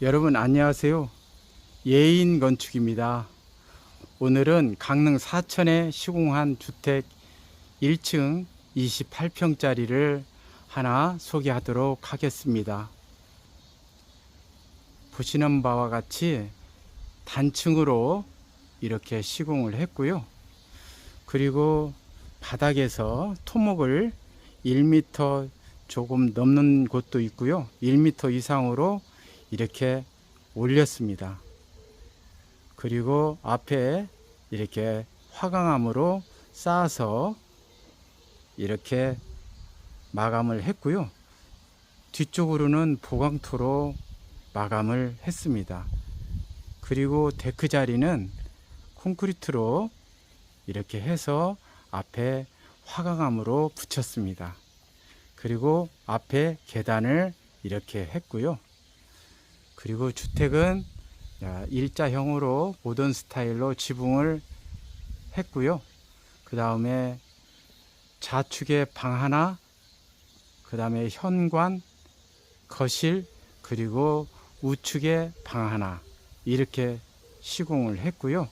여러분 안녕하세요. 예인 건축입니다. 오늘은 강릉 사천에 시공한 주택 1층 28평짜리를 하나 소개하도록 하겠습니다. 보시는 바와 같이 단층으로 이렇게 시공을 했고요. 그리고 바닥에서 토목을 1m 조금 넘는 곳도 있고요. 1m 이상으로 이렇게 올렸습니다. 그리고 앞에 이렇게 화강암으로 쌓아서 이렇게 마감을 했고요. 뒤쪽으로는 보강토로 마감을 했습니다. 그리고 데크 자리는 콘크리트로 이렇게 해서 앞에 화강암으로 붙였습니다. 그리고 앞에 계단을 이렇게 했고요. 그리고 주택은 일자형으로 모던 스타일로 지붕을 했고요. 그 다음에 좌측에 방 하나, 그 다음에 현관, 거실, 그리고 우측에 방 하나 이렇게 시공을 했고요.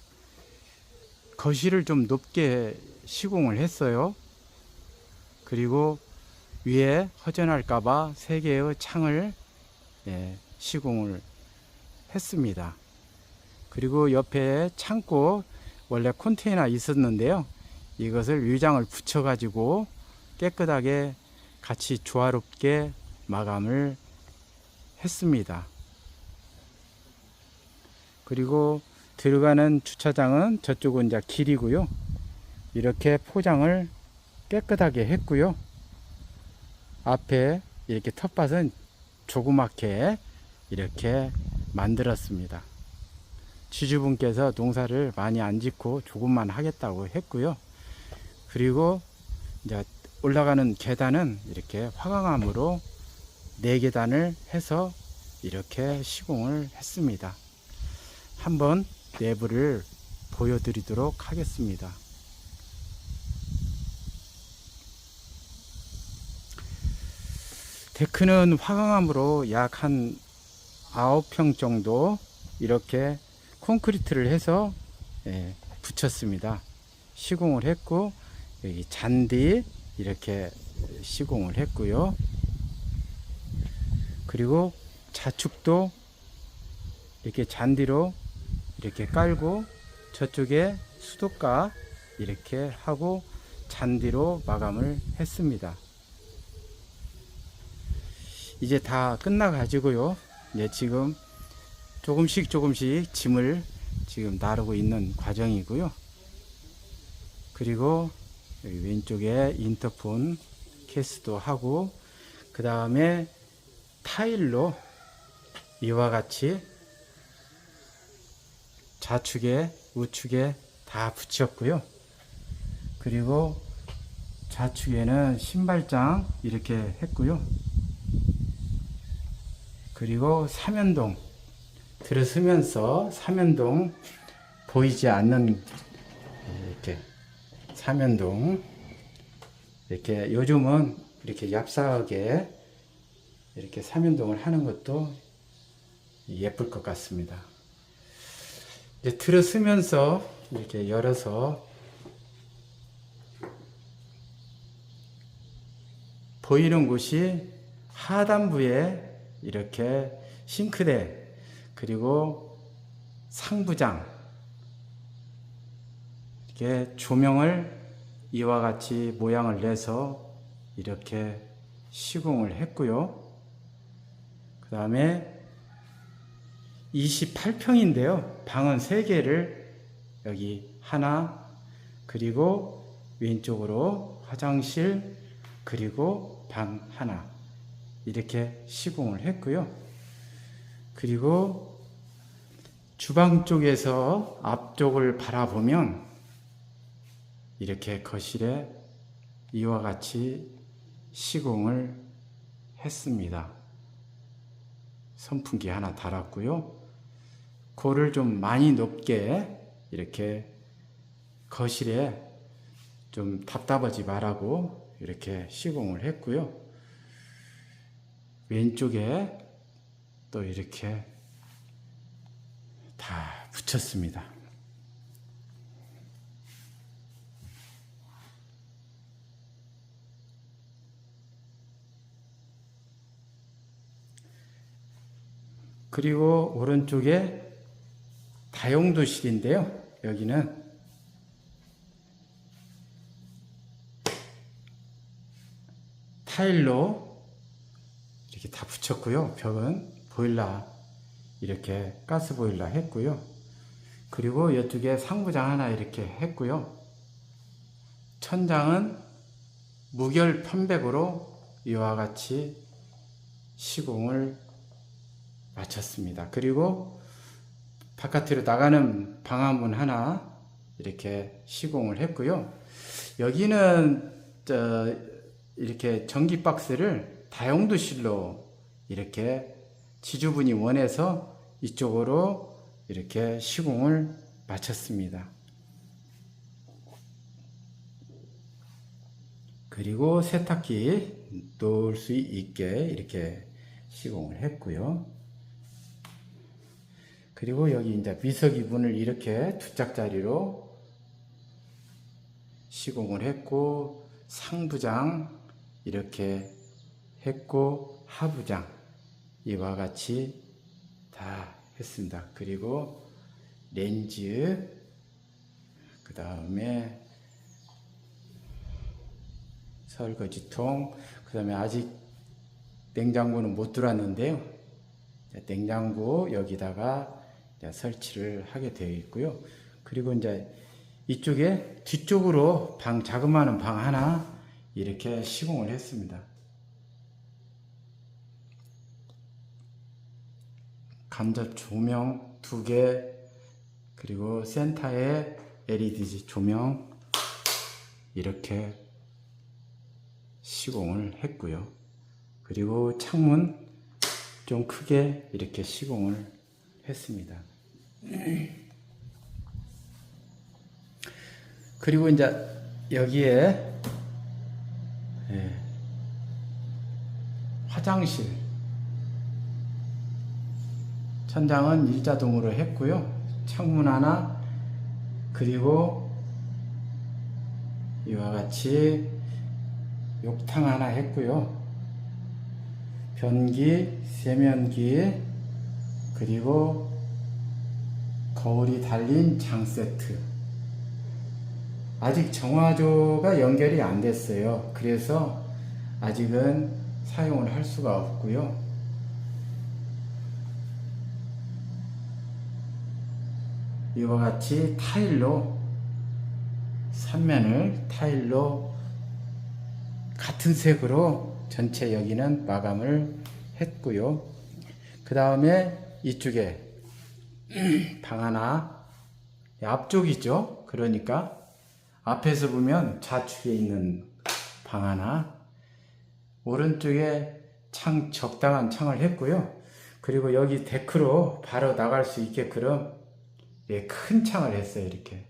거실을 좀 높게 시공을 했어요. 그리고 위에 허전할까봐 세 개의 창을 예, 시공을 했습니다. 그리고 옆에 창고 원래 컨테이너 있었는데요. 이것을 위장을 붙여 가지고 깨끗하게 같이 조화롭게 마감을 했습니다. 그리고 들어가는 주차장은 저쪽은 이제 길이고요. 이렇게 포장을 깨끗하게 했고요. 앞에 이렇게 텃밭은 조그맣게 이렇게 만들었습니다. 지주분께서 농사를 많이 안 짓고 조금만 하겠다고 했고요. 그리고 이제 올라가는 계단은 이렇게 화강암으로 네 계단을 해서 이렇게 시공을 했습니다. 한번 내부를 보여드리도록 하겠습니다. 데크는 화강암으로 약 한 9평 정도 이렇게 콘크리트를 해서 예, 붙였습니다. 시공을 했고 여기 잔디 이렇게 시공을 했고요. 그리고 좌측도 이렇게 잔디로 이렇게 깔고 저쪽에 수도가 이렇게 하고 잔디로 마감을 했습니다. 이제 다 끝나 가지고요. 이제 지금 조금씩 조금씩 짐을 지금 나르고 있는 과정이고요. 그리고 여기 왼쪽에 인터폰 케이스도 하고 그 다음에 타일로 이와 같이 좌측에 우측에 다 붙였고요. 그리고 좌측에는 신발장 이렇게 했고요. 그리고 삼연동 들어서면서 삼연동 보이지 않는 이렇게 삼연동 이렇게 요즘은 이렇게 얍삭하게 이렇게 삼연동을 하는 것도 예쁠 것 같습니다. 이제 들어서면서 이렇게 열어서 보이는 곳이 하단부에 이렇게 싱크대 그리고 상부장 이렇게 조명을 이와 같이 모양을 내서 이렇게 시공을 했고요. 그 다음에 28평인데요. 방은 3개를 여기 하나 그리고 왼쪽으로 화장실 그리고 방 하나 이렇게 시공을 했고요. 그리고 주방 쪽에서 앞쪽을 바라보면 이렇게 거실에 이와 같이 시공을 했습니다. 선풍기 하나 달았고요. 고를 좀 많이 높게 이렇게 거실에 좀 답답하지 말라고 이렇게 시공을 했고요. 왼쪽에 또 이렇게 다 붙였습니다. 그리고 오른쪽에 다용도실인데요. 여기는 타일로 이렇게 다 붙였고요. 벽은 보일러 이렇게 가스 보일러 했고요. 그리고 이쪽에 상부장 하나 이렇게 했고요. 천장은 무결 편백으로 이와 같이 시공을 마쳤습니다. 그리고 바깥으로 나가는 방화문 하나 이렇게 시공을 했고요. 여기는 저 이렇게 전기 박스를 다용도 실로 이렇게 지주분이 원해서 이쪽으로 이렇게 시공을 마쳤습니다. 그리고 세탁기 놓을 수 있게 이렇게 시공을 했고요. 그리고 여기 이제 미석이 문을 이렇게 두 짝짜리로 시공을 했고 상부장 이렇게 했고 하부장 이와 같이 다 했습니다. 그리고 렌즈 그 다음에 설거지통 그 다음에 아직 냉장고는 못 들어왔는데요. 냉장고 여기다가 설치를 하게 되어 있고요. 그리고 이제 이쪽에 뒤쪽으로 방 자그마한 방 하나 이렇게 시공을 했습니다. 간접 조명 두 개, 그리고 센터에 LED 조명 이렇게 시공을 했고요. 그리고 창문 좀 크게 이렇게 시공을 했습니다. 그리고 이제 여기에 예, 화장실 천장은 일자동으로 했고요. 창문 하나 그리고 이와 같이 욕탕 하나 했고요. 변기, 세면기 그리고 거울이 달린 장 세트. 아직 정화조가 연결이 안 됐어요. 그래서 아직은 사용을 할 수가 없고요. 이와 같이 타일로 삼면을 타일로 같은 색으로 전체 여기는 마감을 했고요. 그 다음에 이쪽에 방 하나 앞쪽이죠. 그러니까 앞에서 보면 좌측에 있는 방 하나 오른쪽에 창 적당한 창을 했고요. 그리고 여기 데크로 바로 나갈 수 있게끔 예, 큰 창을 했어요. 이렇게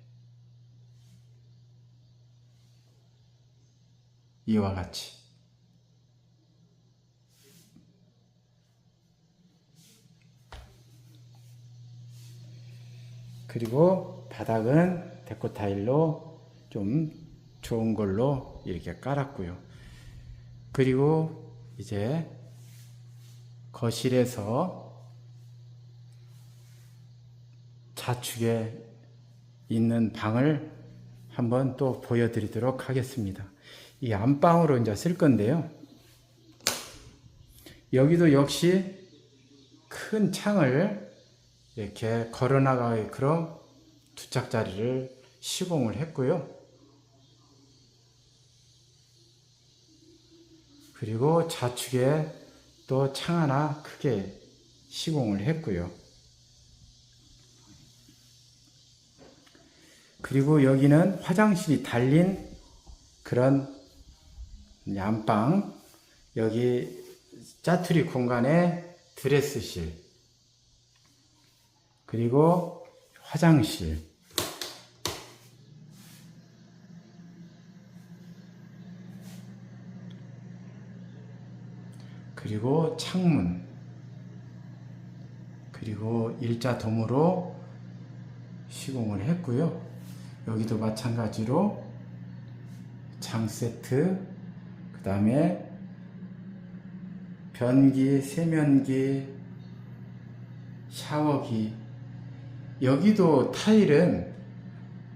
이와 같이 그리고 바닥은 데코 타일로 좀 좋은 걸로 이렇게 깔았고요. 그리고 이제 거실에서 좌측에 있는 방을 한번 또 보여드리도록 하겠습니다. 이 안방으로 이제 쓸 건데요. 여기도 역시 큰 창을 이렇게 걸어나가게끔 두 짝짜리를 시공을 했고요. 그리고 좌측에 또 창 하나 크게 시공을 했고요. 그리고 여기는 화장실이 달린 그런 안방, 여기 짜투리 공간에 드레스실, 그리고 화장실, 그리고 창문, 그리고 일자 도무로 시공을 했고요. 여기도 마찬가지로 장 세트, 그 다음에 변기, 세면기, 샤워기. 여기도 타일은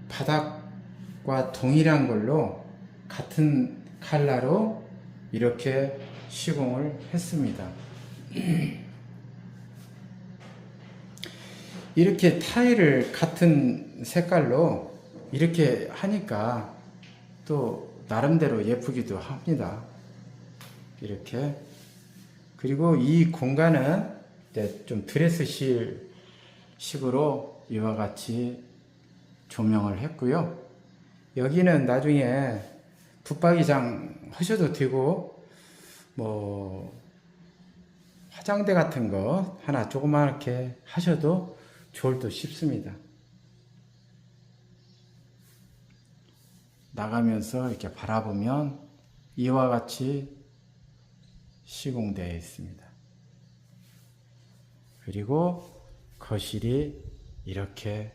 바닥과 동일한 걸로 같은 칼라로 이렇게 시공을 했습니다. 이렇게 타일을 같은 색깔로 이렇게 하니까 또 나름대로 예쁘기도 합니다. 이렇게 그리고 이 공간은 좀 드레스실 식으로 이와 같이 조명을 했고요. 여기는 나중에 붙박이장 하셔도 되고 뭐 화장대 같은 거 하나 조그맣게 하셔도 좋을 듯 싶습니다. 나가면서 이렇게 바라보면 이와 같이 시공되어 있습니다. 그리고 거실이 이렇게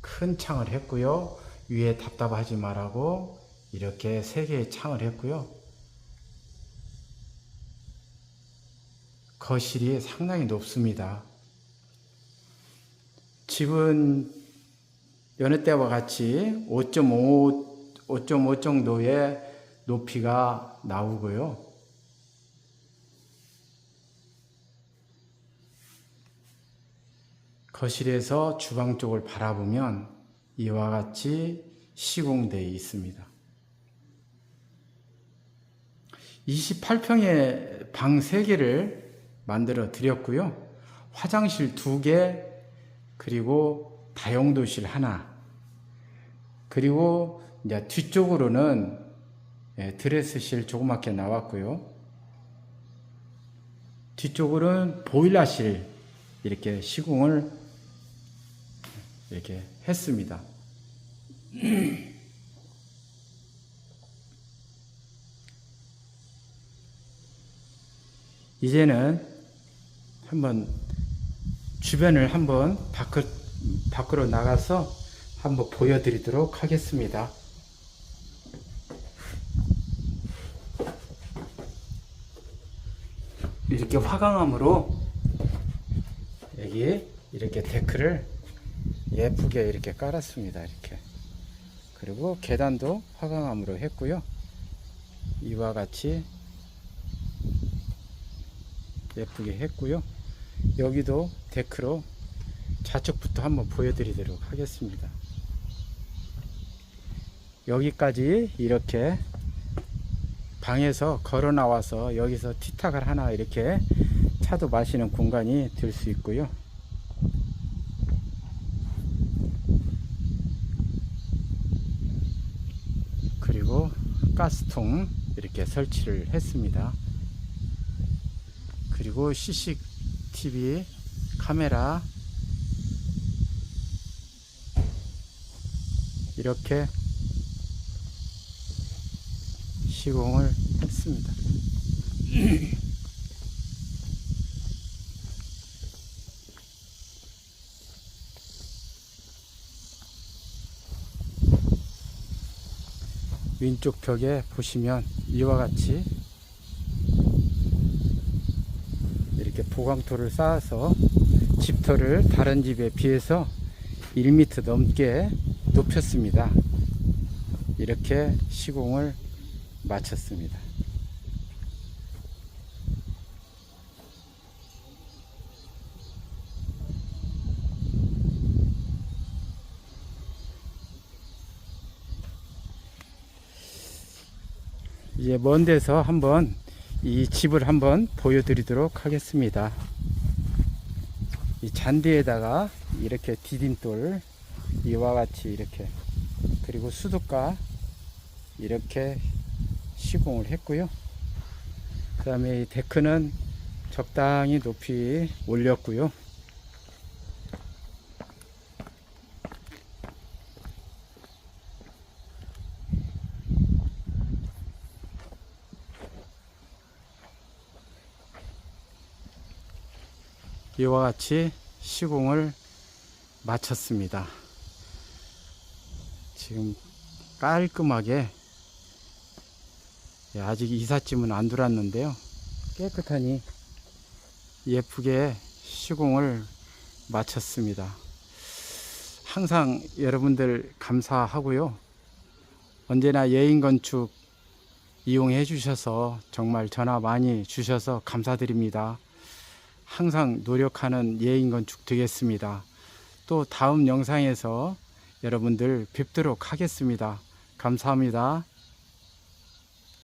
큰 창을 했고요. 위에 답답하지 말라고 이렇게 세 개의 창을 했고요. 거실이 상당히 높습니다. 집은 여느 때와 같이 5.5, 5.5 정도의 높이가 나오고요. 거실에서 주방 쪽을 바라보면 이와 같이 시공되어 있습니다. 28평의 방 3개를 만들어 드렸고요. 화장실 2개, 그리고 다용도실 하나, 그리고 이제 뒤쪽으로는 예, 드레스실 조그맣게 나왔고요. 뒤쪽으로는 보일러실 이렇게 시공을 이렇게 했습니다. 이제는 한번 주변을 한번 밖으로 나가서 한번 보여드리도록 하겠습니다. 이렇게 화강암으로 여기 이렇게 데크를 예쁘게 이렇게 깔았습니다. 이렇게. 그리고 계단도 화강암으로 했고요. 이와 같이 예쁘게 했고요. 여기도 데크로 좌측부터 한번 보여드리도록 하겠습니다. 여기까지 이렇게 방에서 걸어 나와서 여기서 티탁을 하나 이렇게 차도 마시는 공간이 될 수 있고요. 그리고 가스통 이렇게 설치를 했습니다. 그리고 CCTV 카메라 이렇게 시공을 했습니다. 왼쪽 벽에 보시면 이와 같이 이렇게 보강토를 쌓아서 집터를 다른 집에 비해서 1m 넘게 높였습니다. 이렇게 시공을 마쳤습니다. 이제 먼 데서 한번 이 집을 한번 보여드리도록 하겠습니다. 이 잔디에다가 이렇게 디딤돌 이와 같이 이렇게 그리고 수도가 이렇게 시공을 했고요. 그 다음에 이 데크는 적당히 높이 올렸고요. 이와 같이 시공을 마쳤습니다. 지금 깔끔하게 예, 아직 이삿짐은 안 들어왔는데요. 깨끗하니 예쁘게 시공을 마쳤습니다. 항상 여러분들 감사하고요. 언제나 예인 건축 이용해 주셔서 정말 전화 많이 주셔서 감사드립니다. 항상 노력하는 예인 건축 되겠습니다. 또 다음 영상에서 여러분들 뵙도록 하겠습니다. 감사합니다.